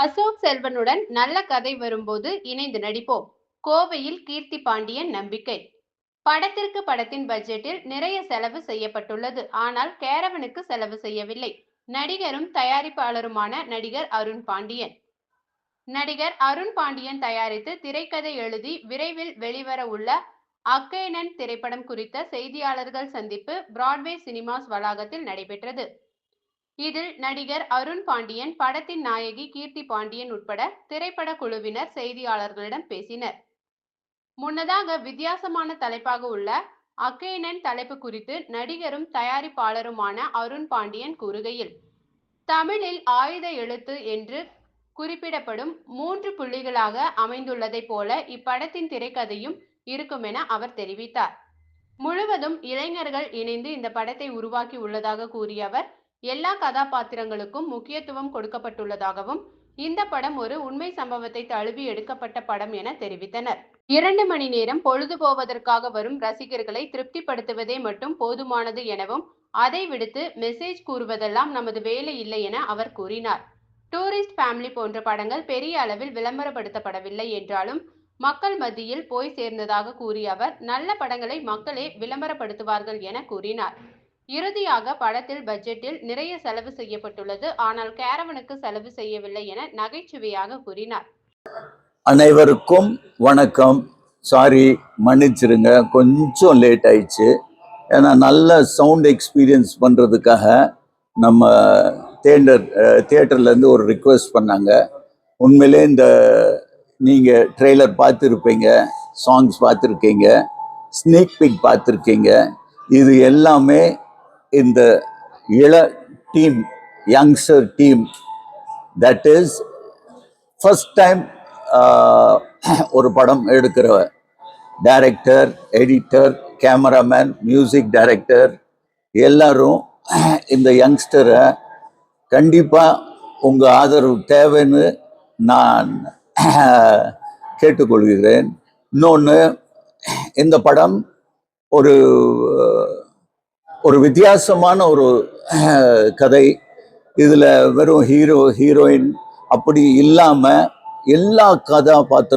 அசோக் செல்வனுடன் நல்ல கதை வரும்போது இணைந்து நடிப்போம். கோவையில் கீர்த்தி பாண்டியன் நம்பிக்கை. படத்திற்கு படத்தின் பட்ஜெட்டில் நிறைய செலவு செய்யப்பட்டுள்ளது. ஆனால் கேரவனுக்கு செலவு செய்யவில்லை. நடிகரும் தயாரிப்பாளருமான நடிகர் அருண் பாண்டியன். நடிகர் அருண் பாண்டியன் தயாரித்து திரைக்கதை எழுதி விரைவில் வெளிவர உள்ள அக்கைனன் திரைப்படம் குறித்த செய்தியாளர்கள் சந்திப்பு பிராட்வே சினிமாஸ் வளாகத்தில் நடைபெற்றது. இதில் நடிகர் அருண் பாண்டியன் படத்தின் நாயகி கீர்த்தி பாண்டியன் உட்பட திரைப்பட குழுவினர் செய்தியாளர்களிடம் பேசினர். முன்னதாக வித்தியாசமான தலைப்பாக உள்ள அக்கேனன் தலைப்பு குறித்து நடிகரும் தயாரிப்பாளருமான அருண் பாண்டியன் கூறுகையில் தமிழில் ஆயுத எழுத்து என்று குறிப்பிடப்படும் மூன்று புள்ளிகளாக அமைந்துள்ளதைப் போல இப்படத்தின் திரைக்கதையும் இருக்கும் என அவர் தெரிவித்தார். முழுவதும் இளைஞர்கள் இணைந்து இந்த படத்தை உருவாக்கி உள்ளதாக கூறிய அவர் எல்லா கதாபாத்திரங்களுக்கும் முக்கியத்துவம் கொடுக்கப்பட்டுள்ளதாகவும் இந்த படம் ஒரு உண்மை சம்பவத்தை தழுவி எடுக்கப்பட்ட படம் என தெரிவித்தனர். இரண்டு மணி நேரம் பொழுது போவதற்காக வரும் ரசிகர்களை திருப்திப்படுத்துவதே மட்டும் போதுமானது எனவும் அதை விடுத்து மெசேஜ் கூறுவதெல்லாம் நமது வேலை இல்லை என அவர் கூறினார். டூரிஸ்ட் ஃபேமிலி போன்ற படங்கள் பெரிய அளவில் விளம்பரப்படுத்தப்படவில்லை என்றாலும் மக்கள் மத்தியில் போய் சேர்ந்ததாக கூறிய அவர் நல்ல படங்களை மக்களே விளம்பரப்படுத்துவார்கள் என கூறினார். இறுதியாக படத்தில் பட்ஜெட்டில் நிறைய செலவு செய்யப்பட்டுள்ளது. ஆனால் கேரவனுக்கு செலவு செய்யவில்லை என நகைச்சுவையாக கூறினார். அனைவருக்கும் வணக்கம். சாரி மன்னிச்சிருங்க. கொஞ்சம் லேட் ஆயிடுச்சு. ஏன்னா நல்ல சவுண்ட் எக்ஸ்பீரியன்ஸ் பண்ணுறதுக்காக நம்ம தேட்டர் தேட்டர்லேருந்து ஒரு ரிக்வெஸ்ட் பண்ணாங்க. உண்மையிலே இந்த நீங்கள் ட்ரெய்லர் பார்த்துருப்பீங்க சாங்ஸ் பார்த்துருக்கீங்க ஸ்னீக் பிக் பார்த்துருக்கீங்க. இது எல்லாமே இந்த இள team youngster team that is first time ஒரு படம் எடுக்கிற director editor cameraman music director எல்லாரும் இந்த யங்ஸ்டரை கண்டிப்பாக உங்கள் ஆதரவு தேவைன்னு நான் கேட்டுக்கொள்கிறேன். இன்னொன்று இந்த படம் ஒரு ஒரு வித்தியாசமான ஒரு கதை. இதில் வெறும் ஹீரோ ஹீரோயின் அப்படி இல்லாமல் எல்லா கதாபாத்திர